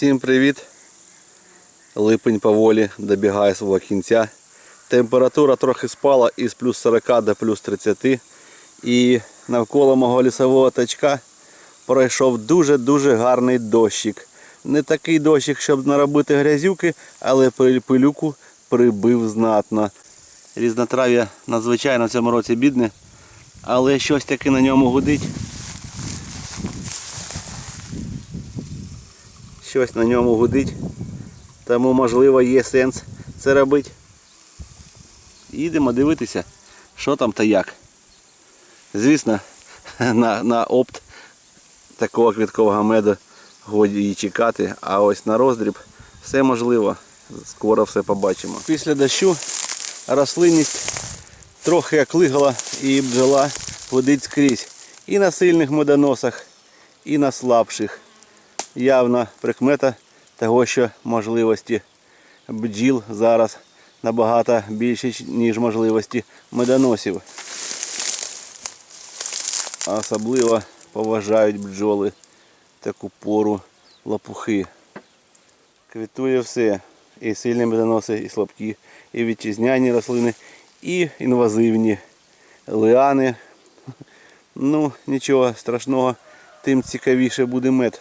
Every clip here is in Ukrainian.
Всім привіт! Липень поволі добігає свого кінця. Температура трохи спала із плюс 40 до плюс 30. І навколо мого лісового тачка пройшов дуже-дуже гарний дощик. Не такий дощик, щоб наробити грязюки, але пилюку прибив знатно. Різнотрав'я надзвичайно в цьому році бідне, але щось таки на ньому гудить. Щось на ньому гудить. Тому можливо є сенс це робити. Їдемо дивитися, що там та як. Звісно, на, на опт такого квіткового меду годі її чекати, а ось на роздріб все можливо. Скоро все побачимо. Після дощу рослинність трохи оклигала і бджола гудить скрізь. І на сильних медоносах, і на слабших явна прикмета того, що можливості бджіл зараз набагато більші, ніж можливості медоносів. Особливо поважають бджоли таку пору лопухи. Квітує все. І сильні медоноси, і слабкі, і вітчизняні рослини, і інвазивні лиани. Ну, нічого страшного, тим цікавіше буде мед.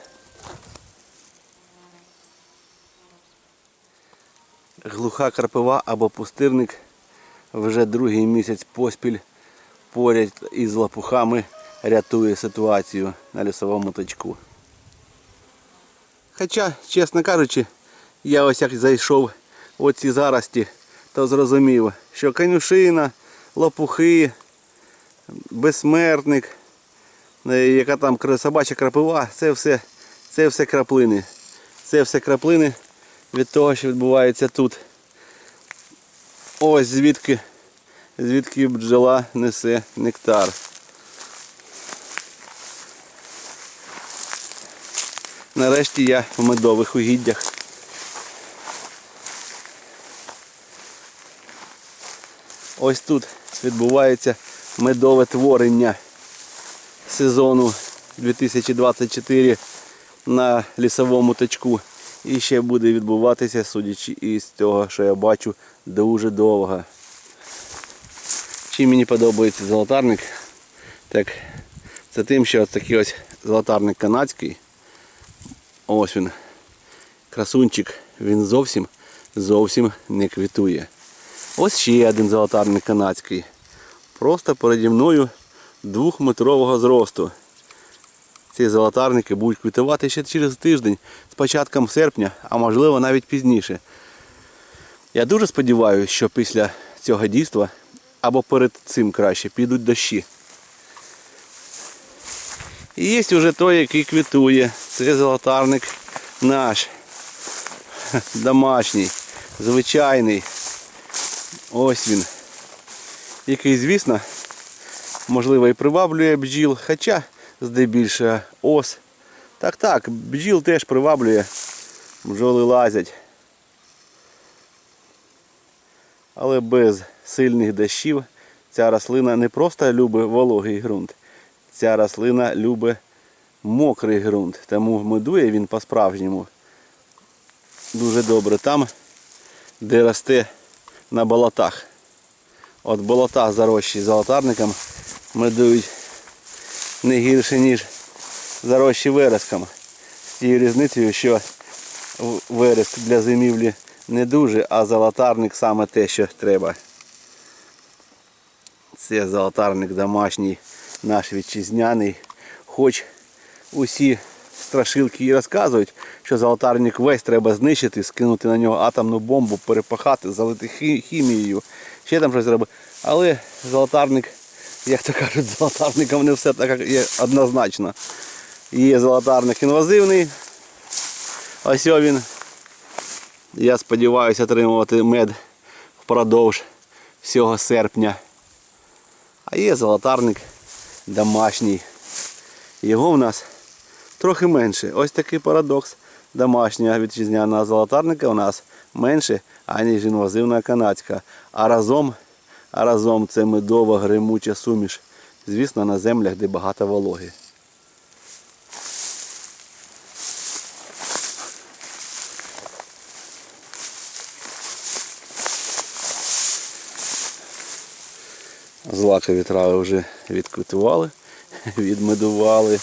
Глуха карпива або пустирник вже другий місяць поспіль поряд із лапухами рятує ситуацію на лісовому точку. Хоча, чесно кажучи, я ось як зайшов в оці зарості, то зрозумів, що конюшина, лопухи, безсмертник, е, яка там собача крапива, це все, це все краплини. Це все краплини від того, що відбувається тут. Ось звідки, звідки бджола несе нектар. Нарешті я в медових угіддях. Ось тут відбувається медове творення сезону 2024 на лісовому точку. І ще буде відбуватися, судячи із того, що я бачу, дуже довго. Чим мені подобається золотарник, так це тим, що ось такий ось золотарник канадський. Ось він. Красунчик, він зовсім зовсім не квітує. Ось ще один золотарник канадський. Просто переді мною двохметрового зросту. Ці золотарники будуть квітувати ще через тиждень, з початком серпня, а можливо навіть пізніше. Я дуже сподіваюся, що після цього дійства або перед цим краще підуть дощі. І є вже той, який квітує. Це золотарник наш. Домашній, звичайний. Ось він. Який, звісно, можливо і приваблює бджіл, хоча здебільшого ос. Так так, бджіл теж приваблює, бджоли лазять. Але без сильних дощів ця рослина не просто любить вологий ґрунт, ця рослина любить мокрий ґрунт. Тому медує він по-справжньому дуже добре там, де росте на болотах. От болота зарощі золотарником медують не гірше, ніж зарощі вереском. З тією різницею, що вереск для зимівлі не дуже, а золотарник саме те, що треба. Це золотарник домашній, наш вітчизняний. Хоч усі страшилки і розказують, що золотарник весь треба знищити, скинути на нього атомну бомбу, перепахати, залити хімією, ще там щось робити. Але золотарник, як то кажуть, з золотарником не все так є однозначно. Є золотарник інвазивний. Ось він. Я сподіваюся отримувати мед впродовж всього серпня. А є золотарник домашній. Його в нас трохи менше. Ось такий парадокс. Домашня вітчизняна золотарника у нас менше, аніж інвазивна канадська. А разом, а разом це медова гримуча суміш. Звісно, на землях, де багато вологи. Злакові вітрави вже відквитували, відмедували.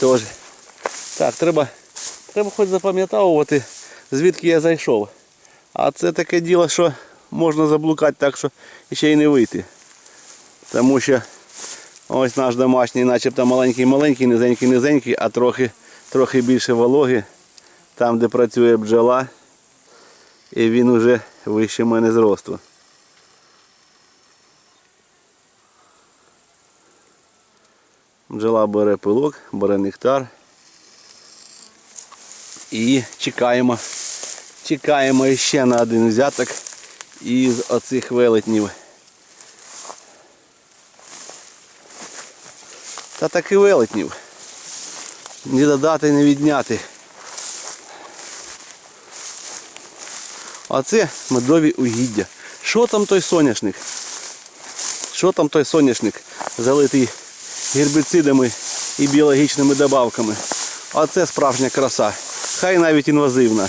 Тож, так, треба, треба хоч запам'ятовувати, звідки я зайшов. А це таке діло, що можна заблукати так, що ще й не вийти. Тому що ось наш домашній, начебто маленький-маленький, низенький-низенький, а трохи, трохи більше вологи, там де працює бджола. І він уже вище мене зросту. Бджола бере пилок, бере нектар. І чекаємо, чекаємо ще на один взяток із оцих велетнів. Та таки велетнів. Не додати, не відняти. А це медові угіддя. Що там той соняшник? Що там той соняшник, залитий гербіцидами і біологічними добавками? А це справжня краса. Хай навіть інвазивна.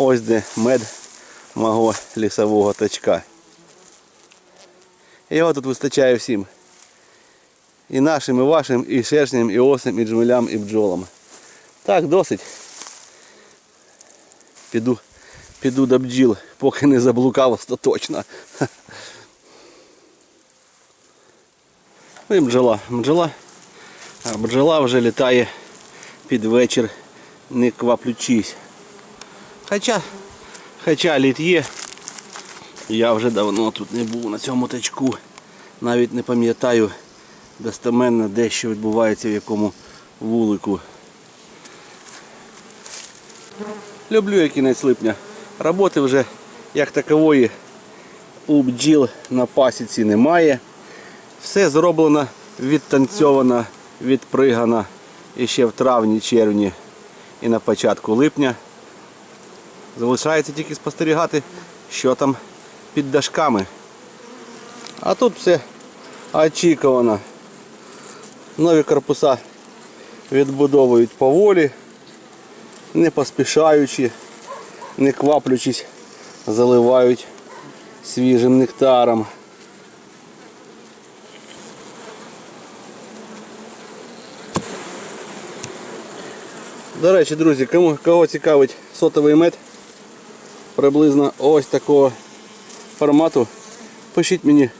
Ось де мед мого лісового тачка. Його тут вистачає всім. І нашим, і вашим, і шершням, і осам, і джмелям, і бджолам. Так, досить. Піду, піду до бджіл, поки не заблукав остаточно. Ну і бджола. Бджола. А бджола вже літає під вечір, не кваплючись. Хоча, хоча літ є. Я вже давно тут не був на цьому тачку. Навіть не пам'ятаю достеменно де що відбувається в якому вулику. Люблю я кінець липня. Роботи вже як такової у бджіл на пасіці немає. Все зроблено, відтанцьовано, відпригано і ще в травні, червні і на початку липня. Залишається тільки спостерігати, що там під дашками. А тут все очікувано. Нові корпуса відбудовують поволі, не поспішаючи, не кваплючись, заливають свіжим нектаром. До речі, друзі, кому, кого цікавить сотовий мед, приблизно ось такого формату, пишіть мені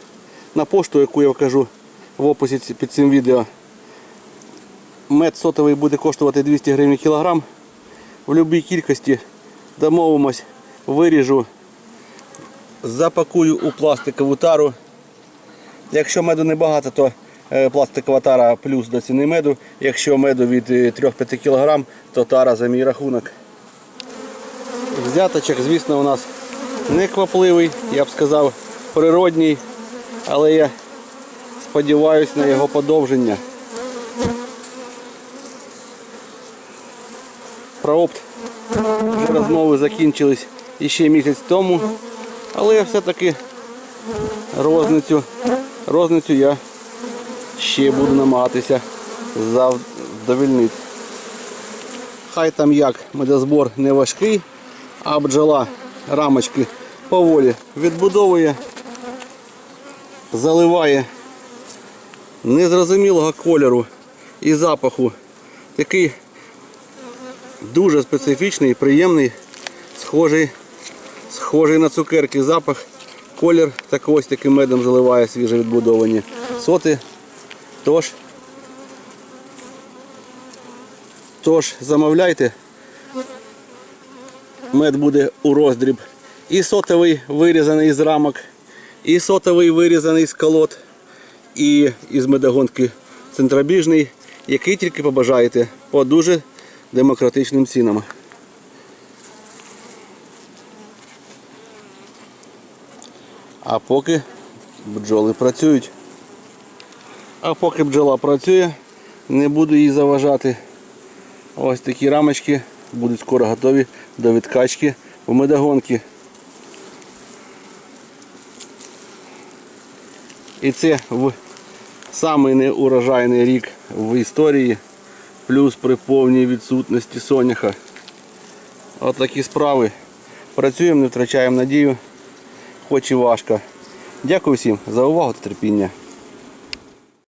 на пошту, яку я вкажу в описі під цим відео. Мед сотовий буде коштувати 200 гривень кілограм. В будь-якій кількості домовимось, виріжу, запакую у пластикову тару. Якщо меду небагато, то е, пластикова тара плюс до ціни меду. Якщо меду від е, 3-5 кг, то тара за мій рахунок. Взяточок, звісно, у нас не квапливий, я б сказав, природній, але я сподіваюся на його подовження. Про опт вже розмови закінчились іще місяць тому, але я все-таки розницю, розницю я ще буду намагатися задовольнити. Хай там як медозбор не важкий, а бджола рамочки поволі відбудовує, заливає незрозумілого кольору і запаху. Такий дуже специфічний, приємний, схожий, схожий на цукерки запах. Колір так ось таким медом заливає свіже відбудовані соти. Тож, тож замовляйте. Мед буде у роздріб. І сотовий вирізаний з рамок, і сотовий вирізаний з колод, і із медогонки центробіжний, який тільки побажаєте по дуже демократичним цінам. А поки бджоли працюють. А поки бджола працює, не буду їй заважати. Ось такі рамочки будуть скоро готові до відкачки в медогонки. І це в самий неурожайний рік в історії, плюс при повній відсутності соняха. От такі справи. Працюємо, не втрачаємо надію, хоч і важко. Дякую всім за увагу та терпіння.